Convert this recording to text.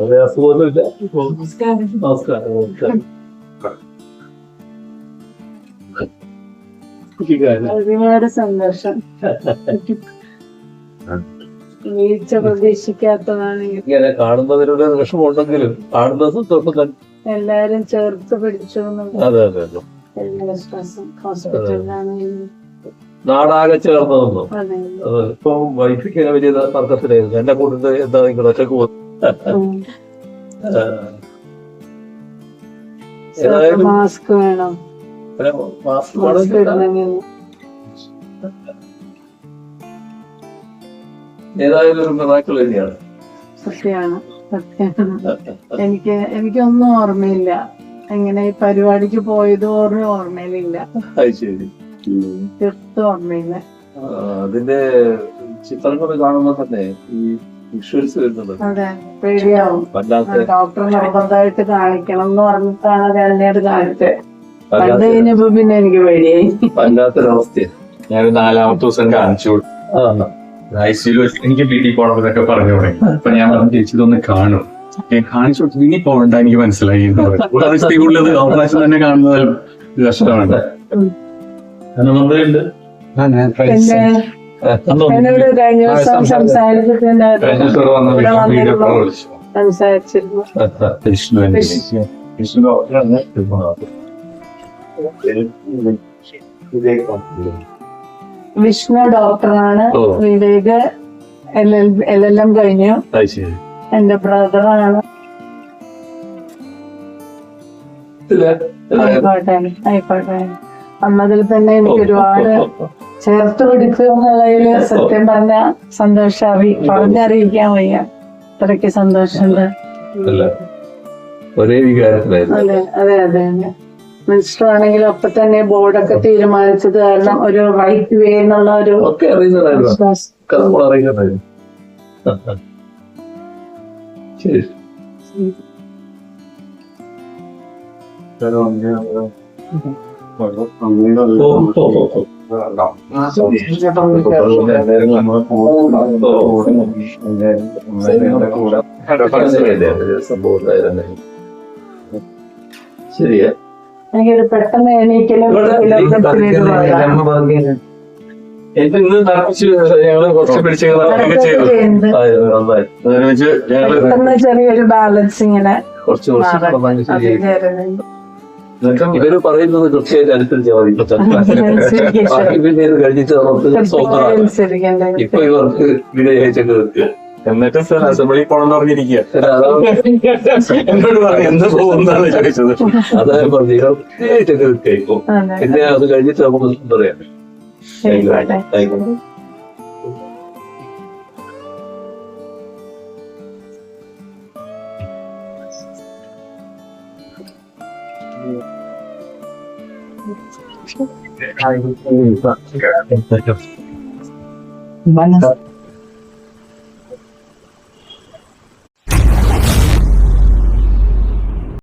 ഒരു അസുഖമൊന്നുമില്ല നമസ്കാരം നമസ്കാരം ഒരുപാട് സന്തോഷം. വീഴ്ച പ്രതീക്ഷിക്കാത്തതാണ് ഇങ്ങനെ കാണുന്നതിനൊരു വിഷമമുണ്ടെങ്കിലും കാണുന്ന സന്തോഷം തന്നെ എല്ലാരും ചേർത്ത് പിടിച്ചു അതെ അതെ അതെ. നാടാകെ ചേർന്നതൊന്നും. അതെ. ഇപ്പൊ വൈഫിക്ക് വലിയ തർക്കത്തിലായിരുന്നു. എന്നെ കൂട്ടിട്ട് എന്താ നിങ്ങൾ ഒറ്റയ്ക്ക് പോകും ഉം. ഏതായാലും മാസ്ക് വേണം. മാസ്ക് ഏതായാലും ഒരു മിറാക്കിൾ തന്നെയാണ്. സത്യമാണ് സത്യമാണ്. എനിക്ക് എനിക്കൊന്നും ഓർമ്മയില്ല. എങ്ങനെ ഈ പരിപാടിക്ക് പോയത് ഓർമ്മ ഓർമ്മയിലില്ല. അത് ശരി തീർത്തും ഓർമ്മയില്ല. അതിന്റെ ചിത്രങ്ങൾ കാണുമ്പോ തന്നെ ഈ വിഷ്വൽസ് വരുന്നത് അതെ പേടിയാവും. ഡോക്ടർ നിർബന്ധമായിട്ട് കാണിക്കണം എന്ന് പറഞ്ഞിട്ടാണ് രണ്ടേട് കാണിച്ചത് കണ്ടു വല്ലാത്ത കഴിഞ്ഞപ്പോ പിന്നെ എനിക്ക് പേടിയായി. ഞാൻ നാലാമത്തെ ദിവസം കാണിച്ചു ഐ സിയിൽ എനിക്ക് വീട്ടിൽ പോകണം എന്നൊക്കെ പറഞ്ഞു തുടങ്ങി. അപ്പൊ ഞാൻ പറഞ്ഞു ചേച്ചി ഇതൊന്ന് കാണും. കാണിച്ചു കൊടുത്തു ഇനി പോകണ്ട എനിക്ക് മനസ്സിലായി തന്നെ കാണുന്നത് എന്നോട് കഴിഞ്ഞ ദിവസം സംസാരിച്ചിട്ടുണ്ടായിരുന്നു വിളിച്ചു. സംസാരിച്ചിരുന്നു. വിഷ്ണു ഡോക്ടറാണ് വിഷ്ണു. ഡോക്ടറാണ്. Vivek L L L L M കഴിഞ്ഞു. എന്റെ ബ്രദറാണ് ആയിക്കോട്ടെ ആയിക്കോട്ടെ. അന്നതിൽ തന്നെ എനിക്ക് ഒരുപാട് ചേർത്ത് പിടിച്ചു എന്നുള്ളതിൽ സത്യം പറഞ്ഞ സന്തോഷ പറഞ്ഞറിയിക്കാൻ വയ്യ. അത്രയ്ക്ക് സന്തോഷമുണ്ട്. ഒരേ വികാരത്തിലായിരുന്നു. അതെ അതെ അതെ അതെ. മിനിസ്റ്റർ ആണെങ്കിലും അപ്പൊ തന്നെ ബോർഡൊക്കെ തീരുമാനിച്ചത് കാരണം ഒരു റൈറ്റ് വേ എന്നുള്ള ഒരു ഒക്കെ അറിയുന്നതായിരുന്നു. ഓ. ശരിയാ എനിക്കൊരു പെട്ടെന്ന് എണീക്കലും ഇന്ന് തറപ്പിച്ച് ഞങ്ങൾ കുറച്ച് ചെയ്തു. നന്നായി. ഞങ്ങൾ ചെറിയൊരു ബാലൻസ് ഇങ്ങനെ കുറച്ച്. ഇവർ പറയുന്നത് കൃത്യമായിട്ട് അനുസരിച്ചാൽ മതി. ഇപ്പൊ അനുസരിക്കും. ബാക്കി പിന്നെ ഇത് കഴിഞ്ഞിട്ട് നമുക്ക് സ്വന്തമാണ് ഇപ്പൊ ഇവർക്ക് എന്നിട്ട് സർ അസംബ്ലി പോണെന്ന് പറഞ്ഞിരിക്കുക എന്നോട് പറഞ്ഞു എന്ത് പോകുന്നാണ് ചോദിച്ചത്. അതായത് പറഞ്ഞു അതെ. പിന്നെ അത് കഴിഞ്ഞിട്ട് നമുക്ക് പറയാം. Đây là đặt tên. Của nó. Hãy subscribe cho kênh Ghiền Mì Gõ Để không bỏ lỡ những video hấp dẫn